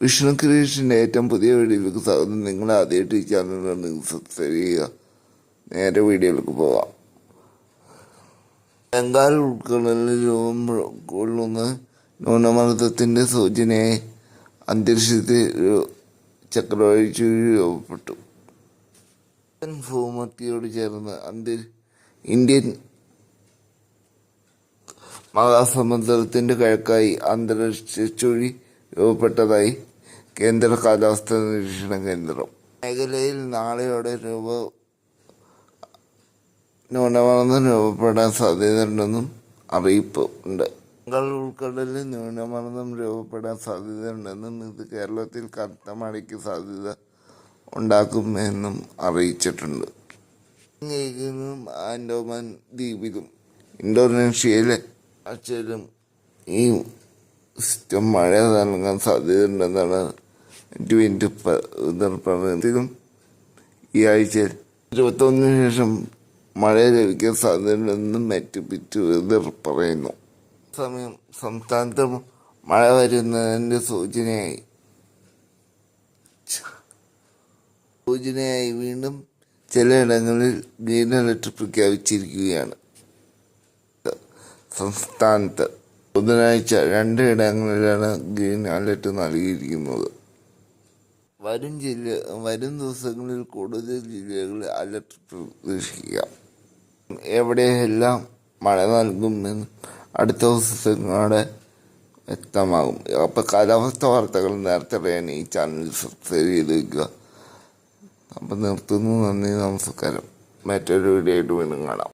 വിഷ്ണു ക്രിയേഷന്റെ ഏറ്റവും പുതിയ വീഡിയോയിലേക്ക് സ്വാഗതം. നിങ്ങൾ ആദ്യമായിട്ട് ഈ ചാനലിൽ സബ്സ്ക്രൈബ് ചെയ്യുക. നേരെ വീഡിയോയിലേക്ക് പോവാം ബംഗാൾ ഉൾക്കടലിൽ രൂപം കൊള്ളുന്ന ന്യൂനമർദ്ദത്തിന്റെ സൂചനയായി അന്തരീക്ഷത്തിൽ ചക്രവാഴി രൂപപ്പെട്ടു. ഭൂമത്തിയോട് ചേർന്ന് അന്തരി ഇന്ത്യൻ മഹാസമുദ്രത്തിന്റെ കിഴക്കായി അന്തരീക്ഷ ചുഴി രൂപപ്പെട്ടതായി കേന്ദ്ര കാലാവസ്ഥാ നിരീക്ഷണ കേന്ദ്രം. മേഖലയിൽ നാളെയോടെ രൂപ ന്യൂനമർദ്ദം രൂപപ്പെടാൻ സാധ്യതയുണ്ടെന്നും അറിയിപ്പ് ഉണ്ട്. ബംഗാൾ ഉൾക്കടലിൽ ന്യൂനമർദ്ദം രൂപപ്പെടാൻ സാധ്യതയുണ്ടെന്നും ഇത് കേരളത്തിൽ കനത്ത മഴയ്ക്ക് സാധ്യത ഉണ്ടാക്കുമെന്നും അറിയിച്ചിട്ടുണ്ട്. ആൻഡോമാൻ ദ്വീപിലും ഇന്തോനേഷ്യയിലെ ആഴ്ചയിലും ഈ സിസ്റ്റം മഴ നൽകാൻ സാധ്യതയുണ്ടെന്നാണ് ട്വന്റി പറയുന്നതിലും ഈ ആഴ്ചയിൽ ഇരുപത്തൊന്നിന് ശേഷം മഴ ലഭിക്കാൻ സാധ്യതയുണ്ടെന്നും എന്ന് പറയുന്നു. സമയം സംസ്ഥാനത്ത് മഴ വരുന്നതിന്റെ സൂചനയായി. സൂചനയായി വീണ്ടും ചിലയിടങ്ങളിൽ ഗ്രീൻ അലർട്ട് പ്രഖ്യാപിച്ചിരിക്കുകയാണ്. സംസ്ഥാനത്ത് ബുധനാഴ്ച രണ്ടിടങ്ങളിലാണ് ഗ്രീൻ അലർട്ട് നൽകിയിരിക്കുന്നത്. വരും ജില്ല വരും ദിവസങ്ങളിൽ കൂടുതൽ ജില്ലകളിൽ അലർട്ട് പ്രതീക്ഷിക്കാം എവിടെയെല്ലാം മഴ നൽകുമെന്ന് അടുത്ത ദിവസങ്ങളോടെ വ്യക്തമാകും. അപ്പോൾ കാലാവസ്ഥ വാർത്തകൾ നേരത്തെ അറിയാൻ ഈ ചാനൽ സബ്സ്ക്രൈബ് ചെയ്ത് വയ്ക്കുക അപ്പം നിർത്തുന്നു. നന്ദി നമസ്കാരം. മറ്റൊരു വീഡിയോ ആയിട്ട് വീണ്ടും കാണാം.